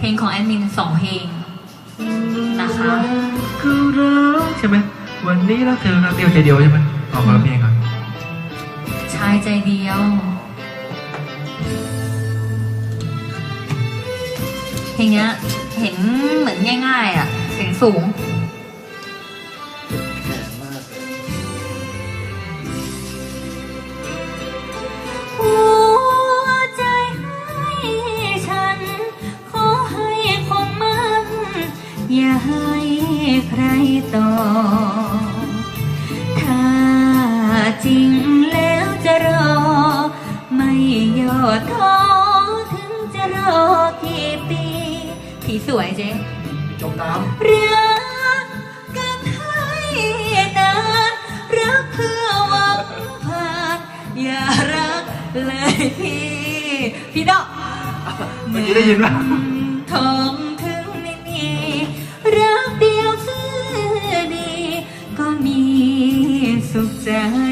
เพลงของแอดมินสองเพลงนะคะคือรักใช่ไหมวันนี้รักเธอรักเดียวใจเดียวใช่ไหมออกคนละเพลงก่อนชายใจเดียว เพลงเนี้ยเห็นเหมือนง่ายๆอะเสียงสูง ต่อ ถ้าจริงแล้วจะรอ ไม่ย่อท้อถึงจะรอกี่ปีผีสวยเจ๊จมน้รักกันให้นานรักเพื่อหวังผ่านอย่ารักเลยพี่ พี่ดอกำเมื่อกี้ได้ยินป่ะทอง 走在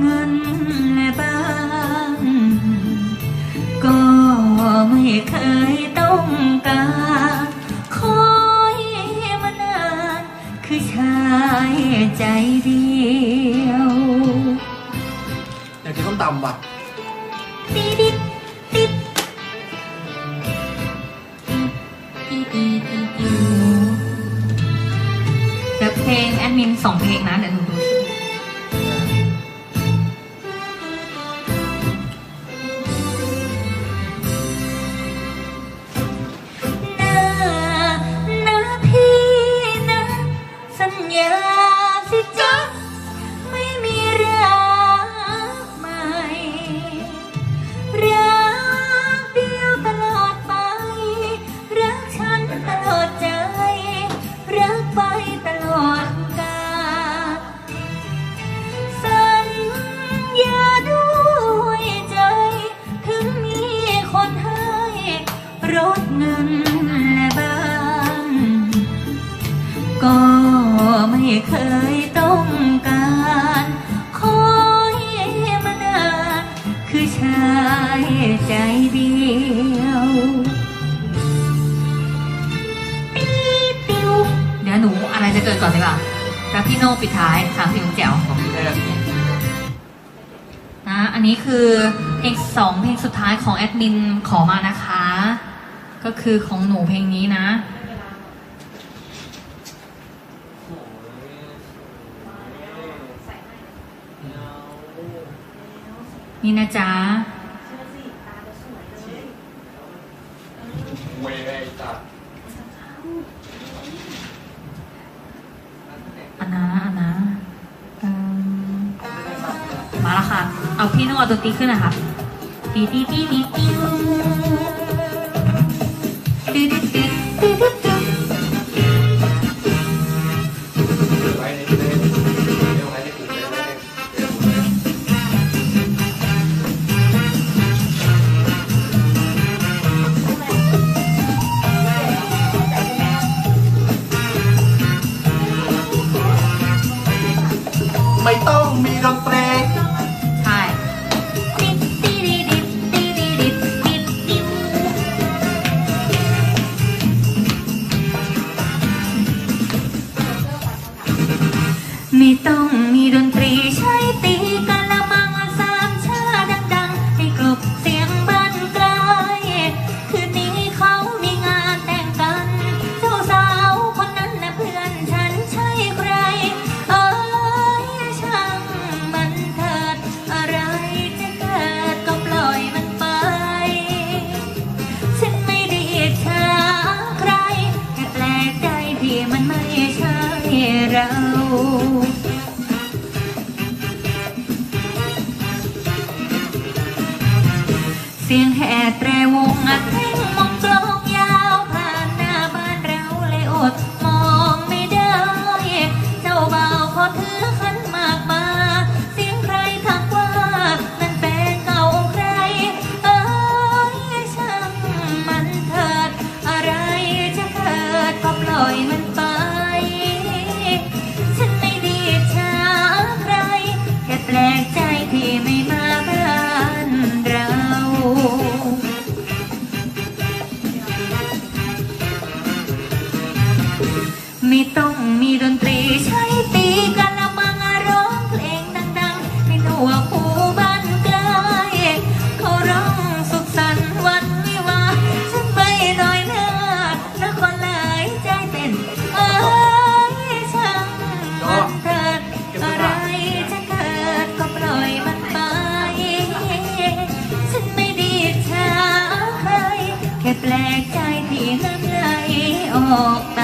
เงินและบ้านก็ไม่เคยต้องการคอยมานานคือชายใจเดียวอยากกินส้มตำว่ะติดิดติดติดติดติดติดเดี๋ยวเพลงแอดมินสองเพลงนะเดี๋ยวหนู ก่อนดีกว่าแล้วพี่โน่ปิดท้ายสามเพลงแจ๋วของพี่แทนนะอันนี้คือเพลงสองเพลงสุดท้ายของแอดมินขอมานะคะ ก็คือของหนูเพลงนี้นะนี่นะจ๊ะ ค่ะ เอาพี่นุ่งเอาตัวตีขึ้นนะคะตีตีตีตีตีตี ต้องมีดนตรีใช้ แตรวงอัก ไม่ต้องมีดนตรีใช้ตีกันละมังร้องเพลงดังๆให้ทั่วคูบ้านไกลเขาร้องสุขสันต์วันวิวาฉันไปหน่อยเถิดนะคนหลายใจเต้นเอ้ยช่างมันเถิดอะไรจะเกิดก็ปล่อยมันไป ฉันไม่ดีชาใครแค่แปลกใจที่น้ำไหลออกตา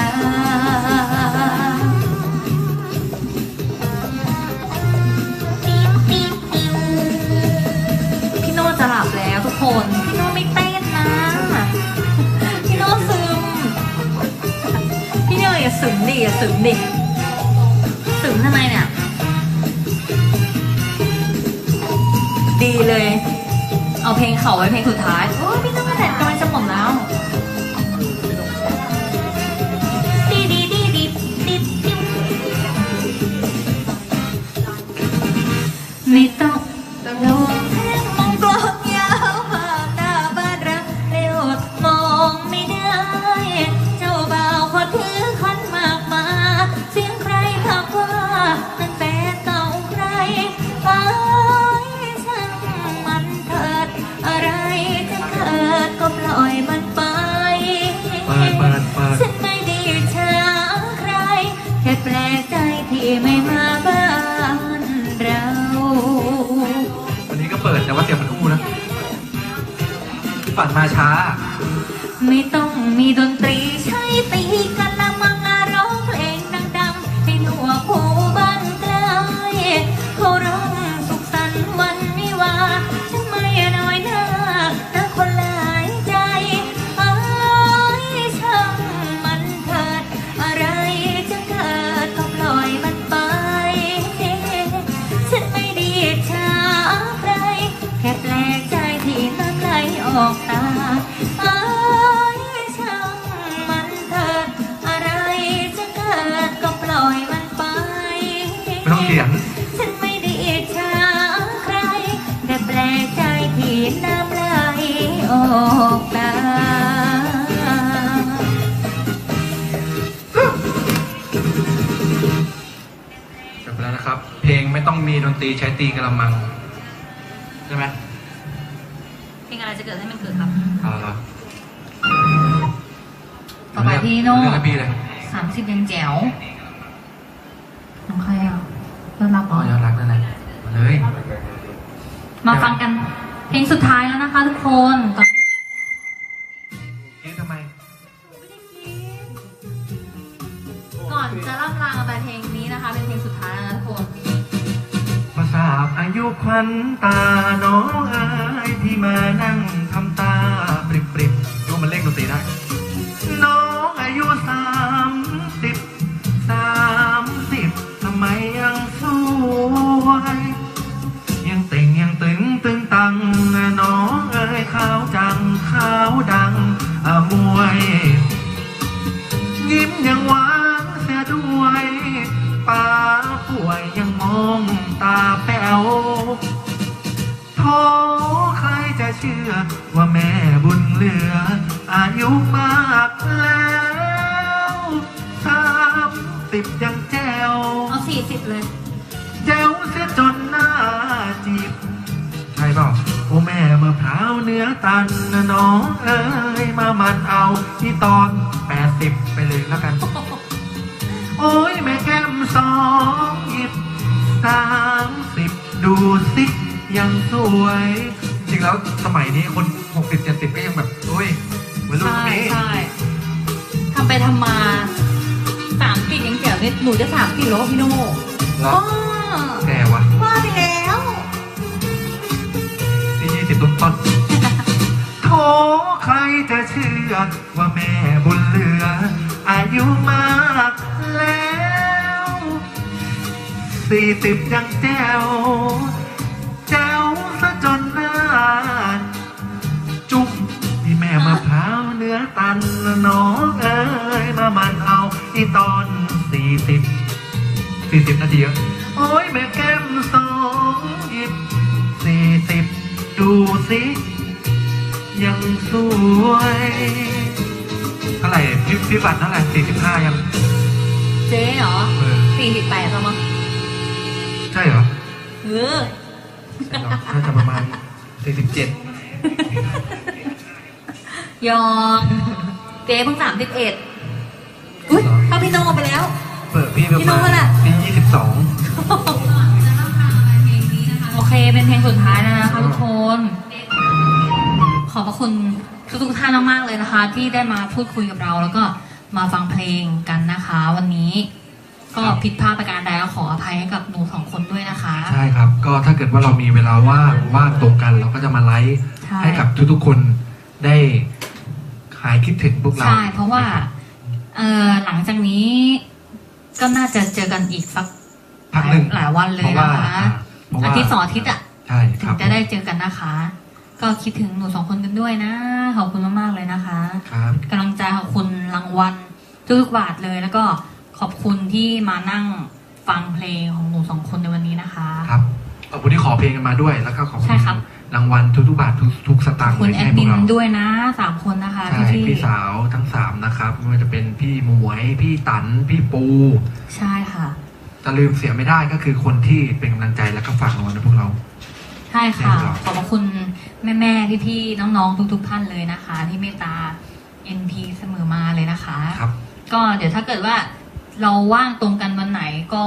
ซึมดิอย่าซึมทำไมเนี่ย ดีเลย เอาเพลงเขาไว้เพลงสุดท้าย โอ้ยพี่โน่แดดกำลังจะหมดแล้วดีดีดีดีดีดีไม่ต้อง มาช้า ไม่ต้องมีดนตรี กใจที่น้ำไหลออกตาจบไปแล้วนะครับ เพลงไม่ต้องมีดนตรีใช้ตีกระมัง ใช่ไหมเพลงอะไรจะเกิดให้มันเกิดครับเอาละต่อไปพี่โน่เรื่องอะไรพี่เลยสามสิบยังแจ๋ว อา ตาแป๋วท้อใครจะเชื่อว่าแม่บุญเหลือ อายุมากแล้วสามสิบยังแจ๋วเอาสี่สิบเลย แจ๋วเสียจนหน้าจีบใช่เปล่าโอ้แม่มะพร้าวเนื้อตันนะน้องเอ้ยมามันเอาที่ตอนแปดสิบไปเลยแล้วกัน โอ้ยแม่แก้มสองหยิบ สามสิบดูสิยังสวย จริงแล้วสมัยนี้คนหกสิบเจ็ดสิบก็ยังแบบโอ้ยวัยรุ่นใช่คนนี้ ใช่ทำไปทำมาสามปียังแจ๋วเนี่ยหนูจะสามปีแล้วพี่โน่แล้วว้าแกวะว่าไปแล้วนี่ยี่สิบต้นต้นๆโถใครจะเชื่อว่าแม่บุญเหลือ อายุมาก สี่สิบยังแจ๋วแจ๋วซะจนหน้าจุ๊บที่แม่มะพร้าวเนื้อตันน้องเอ้ยมามันเอาที่ตอนสี่สิบสี่สิบนาทีอะโอ้ยแม่แก้มสองอิบสี่สิบดูสิยังสวยเท่าไหร่พี่พี่บัตรเท่าไหร่สี่สิบห้ายัง เจ๊เหรอเออสี่สิบแปดแล้วมั้ง ใช่เหรอเออใช่เหรอน่าจะประมาณสี่สิบเจ็ดยอมเจ๊เพิ่งสามสิบเอ็ดอุ้ยเข้าพี่โน่ไปแล้ว เปิดพี่ประพี่โน้มาตณอะปียี่สิบสองโอเค เป็นเพลงสุดท้ายแล้วนะคะทุกคน ขอบพระคุณทุกๆท่านมากๆเลยนะคะ ที่ได้มาพูดคุยกับเราแล้วก็มาฟังเพลงกันนะคะ วันนี้ ก็ผิดพลาดประการใดก็ขออภัยให้กับหนูสองคนด้วยนะคะ ใช่ครับ ก็ถ้าเกิดว่าเรามีเวลาว่างว่างตรงกันเราก็จะมาไลฟ์ใช่ ให้กับทุกๆคนได้หายคิดถึงพวกเรา ใช่เพราะว่านคบเออหลังจากนี้ก็น่าจะเจอกันอีกสักพักหนึ่ง หลายวันเลยพราะว่านะคะเพราะว่าอาทิตย์สองอาทิตย์อะ ใช่คถึรังบจะได้เจอกันนะคะ ก็คิดถึงหนูสองคนกันด้วยนะ ขอบคุณมากๆเลยนะคะครับ กำลังใจขอบคุณรางวัลทุกๆบาทเลยแล้วก็ ขอบคุณที่มานั่งฟังเพลงของหนูสองคนในวันนี้นะคะ ครับขอบคุณที่ขอเพลงกันมาด้วย แล้วก็ขอบคุใช่ณครับ รางวัลทุกๆบาททุกทุกสขตาองบค์คุณเลยแอที่ดให้พมิวกนเราด้วยนะสามคนนะคะใช่พี่พี่สาวทั้งสามนะครับไม่ว่าจะเป็นพี่หมวย พี่ตันพี่ปูๆใช่ค่ะ จะลืมเสียไม่ได้ก็คือคนที่เป็นกำลังใจและก็ฝากรางวัลให้พวกเรา ใช่ค่ะ ใช่ครับ ขอบพระคุณแม่ๆ พี่ๆ น้องๆ ทุกๆ ท่านเลยนะคะ ที่เมตตา NP เสมอมาเลยนะคะ ครับ ก็เดี๋ยวถ้าเกิดว่า เราว่างตรงกันวันไหนก็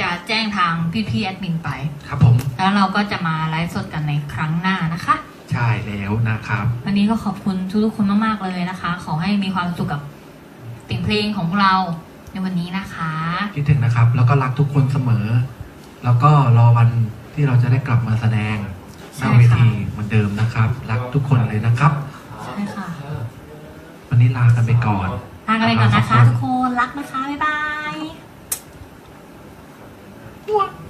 จะแจ้งทางพี่ๆแอดมินไป ครับผม แล้วเราก็จะมาไลฟ์สดกันในครั้งหน้านะคะ ใช่แล้วนะครับ วันนี้ก็ขอบคุณทุกๆคนมากๆเลยนะคะ ขอให้มีความสุขกับเสียงเพลงของพวกเราในวันนี้นะคะคิดถึงนะครับ แล้วก็รักทุกคนเสมอ แล้วก็รอวันที่เราจะได้กลับมาแสดงหใช่น้าเวค่ะทีเหมือนเดิมนะครับ รักทุกคนเลยนะครับ ใช่ค่ะ วันนี้ลากันไปก่อนลากันไปก่อนนะคะขอบคุณทุกคนรักนะคะบ๊ายบาย ว้าว